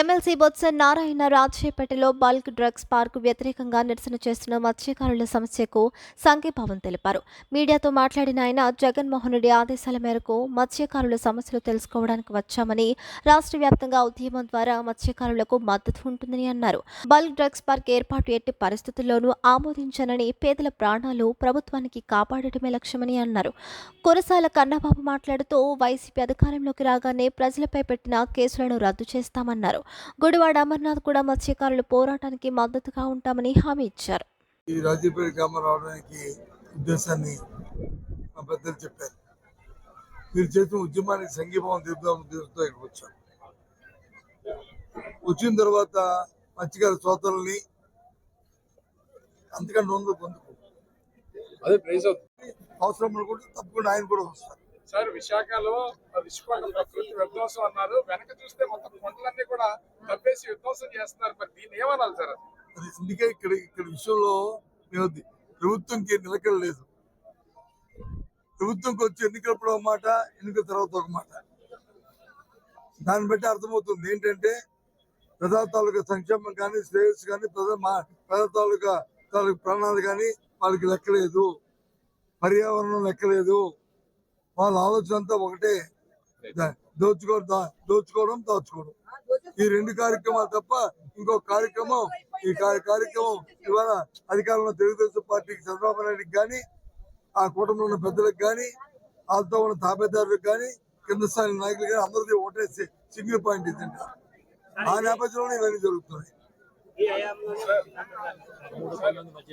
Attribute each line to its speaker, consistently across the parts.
Speaker 1: MLC Botsa Narayana రాజేపేటలో bulk drugs park వ్యతిరేకంగా నిరసన చేస్తున్న మత్స్యకారుల సమస్యకు సంఘీభావం తెలిపారు. మీడియాతో మాట్లాడిన ఆయన జగన్మోహన్ రెడ్డి ఆదేశాల మేరకు మత్స్యకారుల సమస్యలు తెలుసుకోవడానికి వచ్చామని రాష్ట్ర వ్యాప్తంగా ఉద్యమం ద్వారా మత్స్యకారులకు మద్దతు ఉంటుందని అన్నారు. బల్క్ డ్రగ్స్ పార్క్ ఏర్పాటు ఎట్టి పరిస్థితుల్లోనూ ఆమోదించనని పేదల ప్రాణాలు ప్రభుత్వానికి కాపాడటమే లక్ష్యమని అన్నారు. కురసాల కన్నబాబు మాట్లాడుతూ వైసీపీ అధికారంలోకి రాగానే ప్రజలపై పెట్టిన కేసులను రద్దు చేస్తామన్నారు. గుడివాడ అమర్నాథ్ కూడా మత్స్యకారుల పోరాటానికి మద్దతుగా ఉంటామని హామీ ఇచ్చారు.
Speaker 2: ఈ రాజీపేట గ్రామం రావడానికి ఉద్దేశాన్ని మా పెద్దలు చెప్పారు. మీరు చేసిన ఉద్యమానికి సంఘీభావం తెలుపుదాం ఉద్దేశంతో ఇక్కడికి వచ్చాం. వచ్చిన తర్వాత మత్స్యకార సోదరుల్ని అంతకంటే ముందు పొందుకు.
Speaker 3: అదే ప్రైజ్ అవుతుంది.
Speaker 2: అవసరం అనుకుంటే తప్పకుండా ఆయన కూడా వస్తారు.
Speaker 3: సార్ విశాఖలో విశ్వకొండ ప్రకృతి విధ్వంసం అన్నారు. వెనక చూస్తే మొత్తం కొండలన్నీ కూడా తప్పేసి విధ్వంసం చేస్తున్నారు. మరి దీన్ని ఏమనాలి సార్
Speaker 2: మరి అందుకే ఇక్కడ ఇక్కడ విషయంలో ప్రభుత్వంకి నిలకడ లేదు. ప్రభుత్వంకి వచ్చి ఎన్నికలప్పుడు ఒక మాట ఎన్నికల తర్వాత ఒక మాట. దాన్ని బట్టి అర్థమవుతుంది. ఏంటంటే ప్రజా తాలూకా సంక్షేమం కానీ శ్రేయస్సు కానీ ప్రజా ప్రజా తాలూకా తాలూకా ప్రాణాలు కానీ వాళ్ళకి లెక్కలేదు. పర్యావరణం లెక్కలేదు. వాళ్ళ ఆలోచన అంతా ఒకటే. దోచుకోవడం దోచుకోవడం దాచుకోవడం. ఈ రెండు కార్యక్రమాలు తప్ప ఇంకో కార్యక్రమం ఈ కార్య- కార్యక్రమం ఇవాళ అధికారంలో తెలుగుదేశం పార్టీకి చంద్రబాబు నాయుడుకి కానీ ఆ కూటమిలో ఉన్న పెద్దలకు కానీ వాళ్ళతో ఉన్న తాబేదారులకు కానీ కింద స్థాయి నాయకులు కానీ అందరికీ ఒకటే సింగిల్ పాయింట్ ఇదండి ఆ నేపథ్యంలోనే ఇవన్నీ జరుగుతున్నాయి.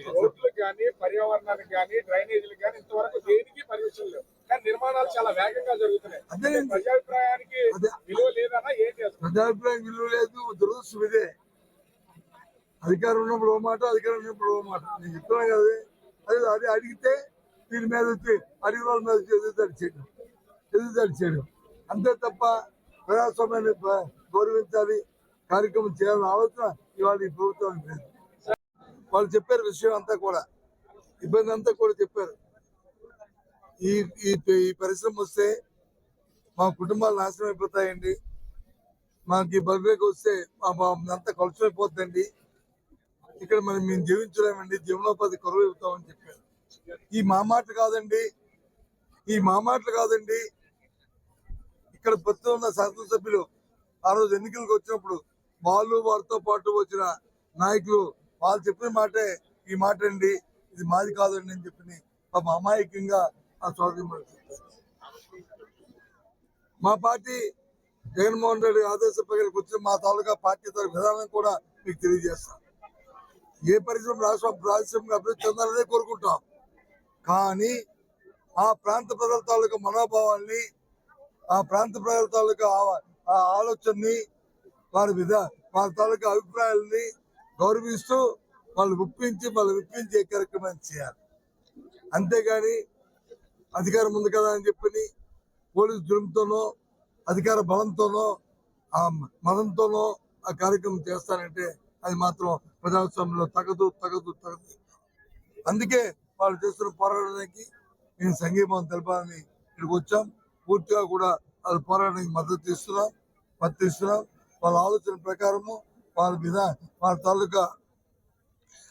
Speaker 3: రోడ్లు కానీ పర్యావరణానికి కానీ డ్రైనేజీలకు కానీ ఇంతవరకు దేనికి పర్యవేక్షణ లేవు. కానీ నిర్మాణాలు చాలా వేగంగా జరుగుతున్నాయి.
Speaker 2: అదేనండి.
Speaker 3: ప్రజాభిప్రాయానికి
Speaker 2: అదే.
Speaker 3: విలువ లేదన్నా ఏంటి అసలు
Speaker 2: ప్రజాభిప్రాయం విలువ లేదు దురదృష్టం ఇదే. అధికారం ఉన్నప్పుడు ఓ మాట అధికారం ఉన్నప్పుడు ఓ మాట. నేను చెప్తున్నాను కదా అదే. అది అడిగితే దీని మీద వచ్చి అడిగిన వాళ్ళ మీద వచ్చి ఎదురుదాడి చేయడం. ఎదురుదాడి చేయడం. అంతే తప్ప ప్రజాస్వామ్యాన్ని గౌరవించాలి కార్యక్రమం చేయాలన్న ఆలోచన ఇవాళ ఈ ప్రభుత్వానికి లేదు. వాళ్ళు చెప్పారు విషయం అంతా కూడా. ఇబ్బంది అంతా కూడా చెప్పారు. ఈ ఈ పరిశ్రమ వస్తే మా కుటుంబాలు నాశనం అయిపోతాయండి. మాకు ఈ బల్బేకి వస్తే మా మా అంతా కలుషమైపోతుందండి ఇక్కడ మనం మేము జీవించలేమండి. జీవనోపాధి కొరవ అవుతామని చెప్పారు. ఈ మా మాటలు కాదండి. ఈ మా మాటలు కాదండి. ఇక్కడ ప్రస్తుతం ఉన్న శాసనసభ్యులు ఆ రోజు ఎన్నికలకు వచ్చినప్పుడు వాళ్ళు వారితో పాటు వచ్చిన నాయకులు వాళ్ళు చెప్పిన మాటే ఈ మాట అండి ఇది మాది కాదండి అని చెప్పి పాప అమాయకంగా ఆ సోదరి మా పార్టీ జగన్మోహన్ రెడ్డి ఆదేశ ప్రకారం వచ్చిన మా తాలూకా పార్టీ తరఫు విధానం కూడా మీకు తెలియజేస్తాం. ఏ పరిశ్రమ రాష్ట్రం పారిశ్రామిక అభివృద్ధి చెందాలనే కోరుకుంటాం. కానీ ఆ ప్రాంత ప్రజల తాలూకా మనోభావాల్ని ఆ ప్రాంత ప్రజల తాలూకా ఆ- ఆలోచనని వారి విధా వారి తాలూకా అభిప్రాయాలని గౌరవిస్తూ వాళ్ళు ఒప్పించి వాళ్ళు ఒప్పించే కార్యక్రమాన్ని చేయాలి. అంతేగాని అధికారం ఉంది కదా అని చెప్పి పోలీసు జులుంతోనో అధికార బలంతోనో ఆ మదంతోనో ఆ కార్యక్రమం చేస్తారంటే అది మాత్రం ప్రజాస్వామ్యంలో తగదు తగదు తగదు. అందుకే వాళ్ళు చేస్తున్న పోరాటానికి మేము సంఘీభావం తెలపాలని ఇక్కడికి వచ్చాం. పూర్తిగా కూడా వాళ్ళ పోరాటానికి మద్దతు ఇస్తున్నాం మద్దతు ఇస్తున్నాం. వాళ్ళ ఆలోచన ప్రకారము వాళ్ళ మీద వాళ్ళ తాలూకా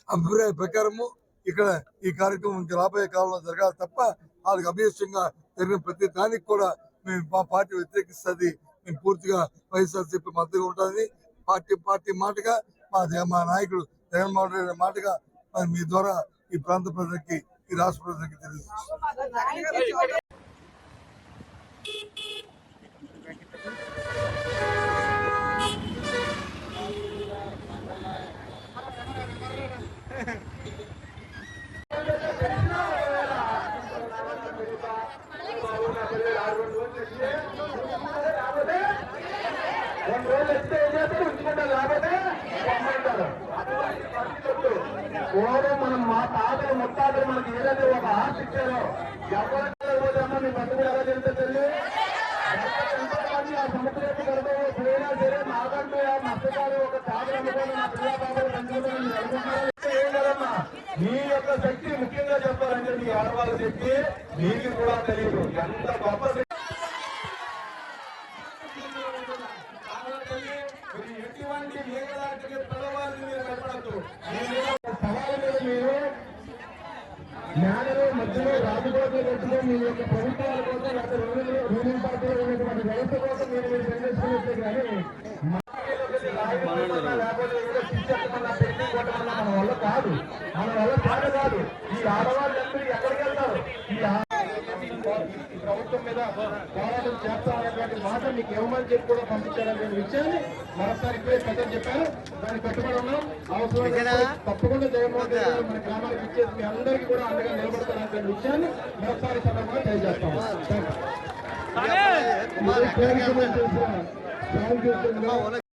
Speaker 2: అభిప్రాయ ప్రకారము ఇక్కడ ఈ కార్యక్రమం రాబోయే కాలంలో జరగాలి తప్ప వాళ్ళకి అభ్యస్తంగా జరిగిన ప్రతి దానికి కూడా మేము మా పార్టీ వ్యతిరేకిస్తుంది. మేము పూర్తిగా వైఎస్ఆర్సీపీ మద్దతుగా ఉంటుంది పార్టీ పార్టీ మాటగా మా మా నాయకుడు జగన్మోహన్ రెడ్డి మాటగా మరి మీ ద్వారా ఈ ప్రాంత ప్రజలకి ఈ రాష్ట్ర ప్రజలకి తెలియజేస్తాం
Speaker 4: పూర్వం మనం మా తాతలు ముత్తాతలు మనకి ఏదైతే ఒక ఆశ ఇచ్చారో ఎవరైనా పోతామో మీ బతుకు ఎలా తెలుసో తెలియదు ఆ సముద్రపు గర్భంలో పోయినా సరే నాకంటూ ఆ మత్స్యకారు ఒక తాతలు అనుకోని నా పిల్ల బాబులు మీ యొక్క శక్తి ముఖ్యంగా చెప్పాలంటే మీ ఆడవాళ్ళ శక్తి మీకు కూడా తెలియదు ఎంత గొప్ప ఎటువంటి లీగలాటికి పిల్లవారిని మీరు భయపడద్దు. సవాలు మీద మీరు జ్ఞానంలో మధ్యలో రాజకీయ మధ్యలో మీ యొక్క ప్రభుత్వాల కోసం లేకపోతే రూలింగ్ రూలింగ్ పార్టీలో ఉన్నటువంటి వ్యవస్థ కోసం మీరు మీరు పనిచేస్తున్నట్లే కానీ మాకేలోకి లాగమన్నా లేకపోతే ఏదో శిక్షమన్నా పెట్టి కొట్టమన్నా మన వల్ల కాదు. మన వల్ల కాదు కాదు. ఈ ఆడవాళ్ళందరూ ఎక్కడికి ప్రభుత్వం మీద పోరాటం చేస్తామనేటువంటి మాట మీకు ఏమని చెప్పి కూడా పంపించాలనే విషయాన్ని మరొకసారి ఇప్పుడే పెద్దలు చెప్పారు. దాన్ని కట్టుబడి ఉన్నాం. అవసరం తప్పకుండా జగన్మోహన్ రెడ్డి గారు మన గ్రామానికి ఇచ్చేసి మీ అందరికీ కూడా అండగా నిలబడతారనే విషయాన్ని మరొకసారి సందర్భంగా థ్యాంక్ యూ.